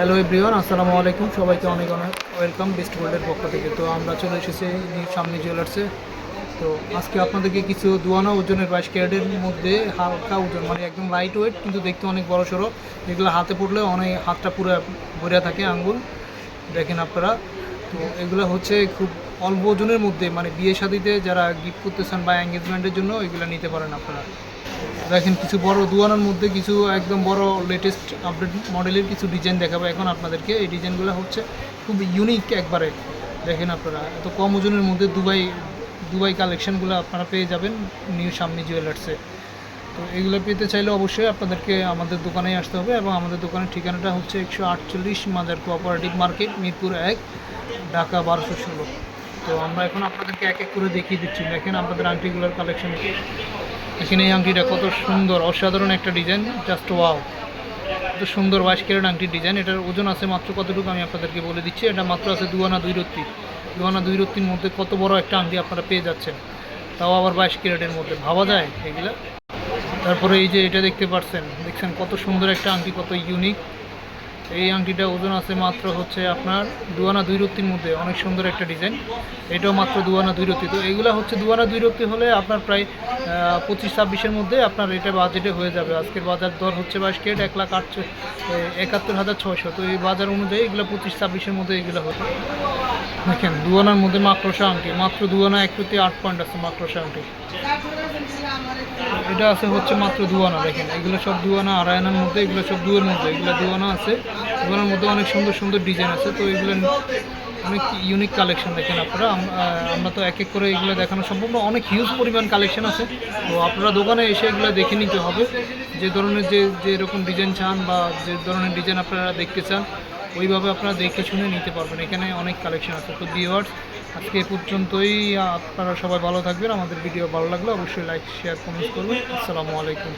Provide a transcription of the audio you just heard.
Hello everyone আসসালামু আলাইকুম। সবাইকে অনেক অনেক ওয়েলকাম বেস্ট ওয়ার্ল্ডের পক্ষ থেকে। তো আমরা চলে এসেছি সামনে জুয়েলার্সে তো আজকে আপনাদেরকে কিছু দুয়ানা ওজনের বাইশ ক্যারেটের মধ্যে হালকা ওজন মানে একদম লাইট ওয়েট কিন্তু দেখতে অনেক বড় সড়ো। যেগুলো হাতে পড়লে অনেক হাতটা পুরো ভরে থাকে আঙ্গুল। দেখেন আপনারা। তো এগুলো হচ্ছে খুব অল্প ওজনের মধ্যে মানে বিয়ে শাদিতে যারা গিফট করতে চান বা এঙ্গেজমেন্টের জন্য, এগুলো নিতে পারেন আপনারা। দেখেন কিছু বড় দুয়ানার মধ্যে কিছু একদম বড় লেটেস্ট আপডেট মডেলের কিছু ডিজাইন দেখাবো এখন আপনাদেরকে। এই ডিজাইনগুলো হচ্ছে খুব ইউনিক একবারে। দেখেন আপনারা, এত কম ওজনের মধ্যে দুবাই দুবাই কালেকশনগুলো আপনারা পেয়ে যাবেন নিউ সামনি জুয়েলার্সে তো এগুলো পেতে চাইলে অবশ্যই আপনাদেরকে আমাদের দোকানেই আসতে হবে এবং আমাদের দোকানের ঠিকানাটা হচ্ছে একশো আটচল্লিশ মাদার কোঅপারেটিভ মার্কেট মিরপুর এক, ঢাকা বারোশো ষোলো। তো আমরা এখন আপনাদেরকে এক এক করে দেখিয়ে দিচ্ছি। দেখেন আপনাদের আংটিগুলোর কালেকশন এখানে এই আংটিটা কত সুন্দর, অসাধারণ একটা ডিজাইন জাস্ট ওয়াও কত সুন্দর বাইশ ক্যারেট আংটির ডিজাইন এটার ওজন আছে মাত্র কতটুকু আমি আপনাদেরকে বলে দিচ্ছি। এটা মাত্র আছে দুয়ানা দুই রত্তি। দুয়ানা দুই রত্তির মধ্যে কত বড় একটা আংটি আপনারা পেয়ে যাচ্ছেন। তাও আবার বাইশ ক্যারেটের মধ্যে। ভাবা যায় এগুলা? তারপরে এই যে এটা দেখতে পাচ্ছেন দেখছেন কত সুন্দর একটা আংটি, কত ইউনিক এই আংটিটা ওজন আছে মাত্র হচ্ছে আপনার দুয়ানা দুই রত্তির মধ্যে। অনেক সুন্দর একটা ডিজাইন। এটাও মাত্র দুয়ানা দুই রত্তি। তো এগুলো হচ্ছে দুয়ানা দুই রত্তি হলে আপনার প্রায় পঁচিশ, ছাব্বিশের মধ্যে আপনার এটা বাজেটে হয়ে যাবে। আজকের বাজার দর হচ্ছে বাইশ কেট এক লাখ আটশো একাত্তর হাজার ছশো তো এই বাজার অনুযায়ী এগুলো পঁচিশ, ছাব্বিশের মধ্যে এগুলো হতো দেখেন, দুয়ানার মধ্যে মাকড়সা আংটি মাত্র দুয়ানা এক প্রতি আট পয়েন্ট আছে মাকড়সা আংটি এটা আছে হচ্ছে মাত্র দুয়ানা, দেখেন, এগুলো সব দুয়ানা আড়াই আনার মধ্যে এগুলো সব দুয়ের মধ্যে, এগুলো দুয়ানা আছে। দুয়ানার মধ্যে অনেক সুন্দর সুন্দর ডিজাইন আছে, তো এগুলো অনেক ইউনিক কালেকশন দেখেন আপনারা। আমরা তো এক এক করে এগুলো দেখানো সম্ভব না, অনেক হিউজ পরিমাণ কালেকশন আছে। তো আপনারা দোকানে এসে এগুলো দেখে নিতে হবে। যে ধরনের যে যে এরকম ডিজাইন চান বা যে ধরনের ডিজাইন আপনারা দেখতে চান, ওইভাবে আপনারা দেখে শুনে নিতে পারবেন। এখানে অনেক কালেকশন আছে। তো ভিউয়ার্স আজকে এ পর্যন্তই, আপনারা সবাই ভালো থাকবেন। আমাদের ভিডিও ভালো লাগলে অবশ্যই লাইক শেয়ার কমেন্টস করবেন। আসসালামু আলাইকুম।